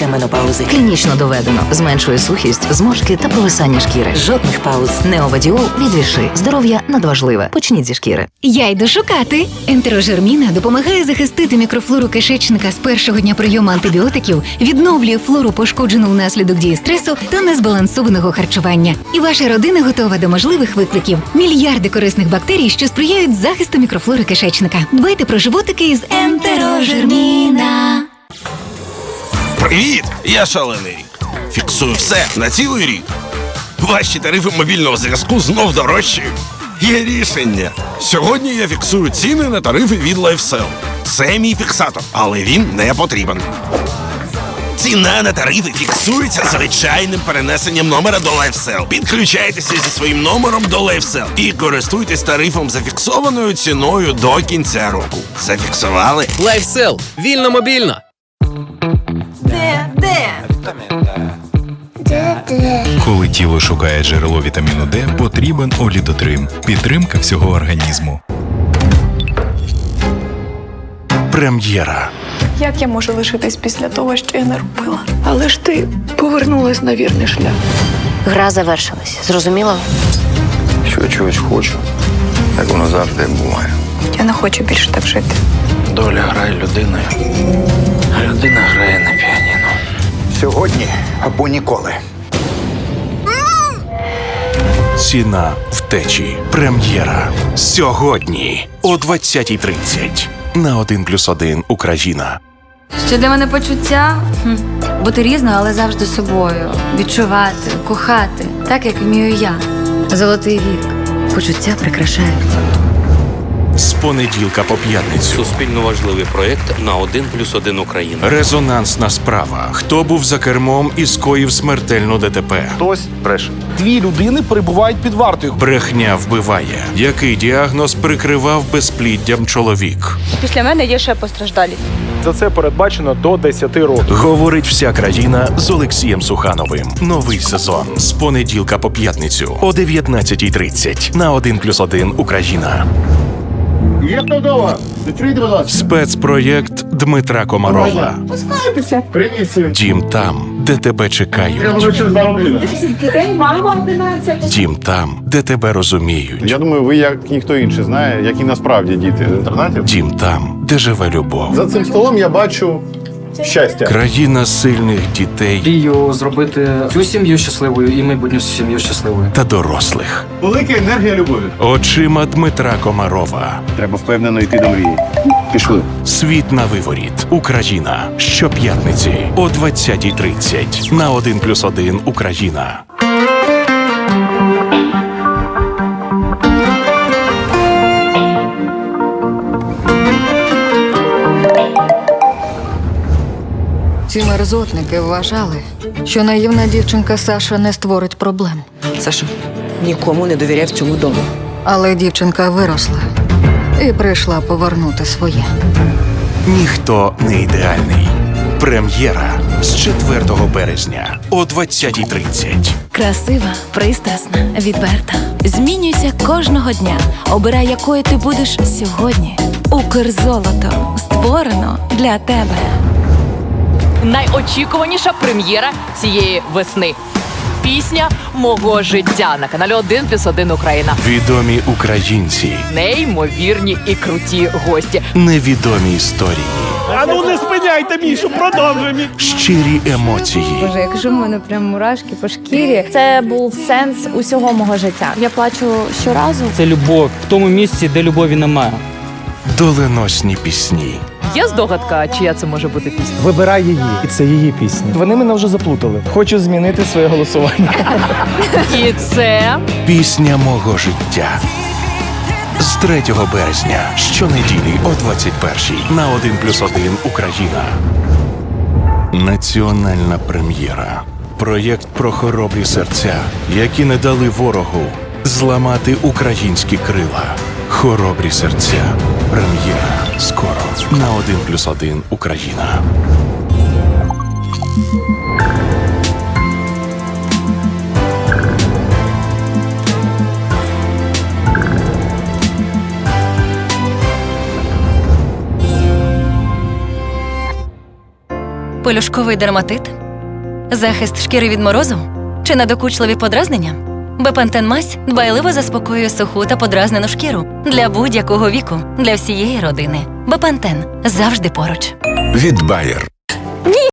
після менопаузи. Клінічно доведено. Зменшує сухість, зморшки та провисання шкіри. Жодних пауз. Неовадіол від віши. Здоров'я надважливе. Почніть зі шкіри. Я йду шукати. Ентерожерміна допомагає захистити мікрофлору кишечника з першого дня прийому антибіотиків, відновлює флору, пошкоджену внаслідок дії стресу та незбалансованого харчування. І ваша родина готова до можливих викликів. Мільярди корисних бактерій, що сприяють захисту мікрофлори кишечника. Дбайте про животики з ентерожерміна. Привіт! Я шалений рік. Фіксую все на цілий рік. Ваші тарифи мобільного зв'язку знов дорожчають. Є рішення. Сьогодні я фіксую ціни на тарифи від LifeSell. Це мій фіксатор, але він не потрібен. Ціна на тарифи фіксується звичайним перенесенням номера до LifeSell. Підключайтеся зі своїм номером до LifeSell і користуйтесь тарифом зафіксованою ціною до кінця року. Зафіксували? Лайфсел. Вільно мобільно. Коли тіло шукає джерело вітаміну Д, потрібен олідотрим. Підтримка всього організму. Прем'єра. Як я можу лишитись після того, що я не робила? Але ж ти повернулась на вірний шлях. Гра завершилась. Зрозуміло? Що я чогось хочу, як воно завжди буває. Я не хочу більше так жити. Доля грає людиною, а людина грає на піаніно. Сьогодні або ніколи. Ціна втечі. Прем'єра. Сьогодні о 20.30 на 1 плюс 1 Україна. Що для мене почуття? Хм. Бути різною, але завжди собою. Відчувати, кохати, так як вмію я. Золотий вік. Почуття прикрашають. З понеділка по п'ятницю. Суспільно важливий проєкт на 1 плюс 1 Україна. Резонансна справа. Хто був за кермом і скоїв смертельну ДТП? Хтось бреше. Дві людини перебувають під вартою. Брехня вбиває. Який діагноз прикривав безпліддям чоловік? Після мене є ще постраждалі. За це передбачено до 10 років. Говорить вся країна з Олексієм Сухановим. Новий сезон з понеділка по п'ятницю о 19.30 на 1 плюс 1 Україна. Є хто вдома? Відкрийте, будь ласка. Спецпроєкт Дмитра Комарова. Знаєтеся? Привіт. Дім там, де тебе чекають. Дім там, де тебе розуміють. Я думаю, ви як ніхто інший знає, які насправді діти з інтернатів. Дім там, де живе любов. За цим столом я бачу щастя. Країна сильних дітей Мрію зробити цю сім'ю щасливою і майбутню сім'ю щасливою. та дорослих. Велика енергія любові. Очима Дмитра Комарова. Треба впевнено йти до мрії. Пішли. Світ на виворіт. Україна. Щоп'ятниці о 20.30 на 1 плюс 1 Україна. Ці мерзотники вважали, що наївна дівчинка Саша не створить проблем. Саша, нікому не довіряй в цьому дому. Але дівчинка виросла і прийшла повернути своє. Ніхто не ідеальний. Прем'єра з 4 березня о 20.30. Красива, пристрасна, відверта. Змінюйся кожного дня. Обирай, якою ти будеш сьогодні. Укрзолото створено для тебе. Найочікуваніша прем'єра цієї весни. Пісня мого життя на каналі 1 плюс 1 Україна. Відомі українці, Неймовірні і круті гості. невідомі історії, А ну не спиняйте, Мішу, продовжуємо. щирі емоції. Боже, як же в мене прям мурашки по шкірі. Це був сенс усього мого життя. Я плачу щоразу. Це любов в тому місці, де любові немає. Доленосні пісні, Є здогадка, чия це може бути пісня? Вибирай її, і це її пісня. Вони мене вже заплутали. Хочу змінити своє голосування. І це пісня мого життя. З 3 березня щонеділі о 21 на 1 плюс 1 Україна. Національна прем'єра. Проєкт про хоробрі серця, які не дали ворогу зламати українські крила. Хоробрі серця. Прем'єра. Скоро на 1 плюс 1 Україна. Пелюшковий дерматит? Захист шкіри від морозу? Чи надокучливі подразнення? Бепантен мазь дбайливо заспокоює суху та подразнену шкіру для будь-якого віку, для всієї родини. Бепантен завжди поруч. Від Bayer.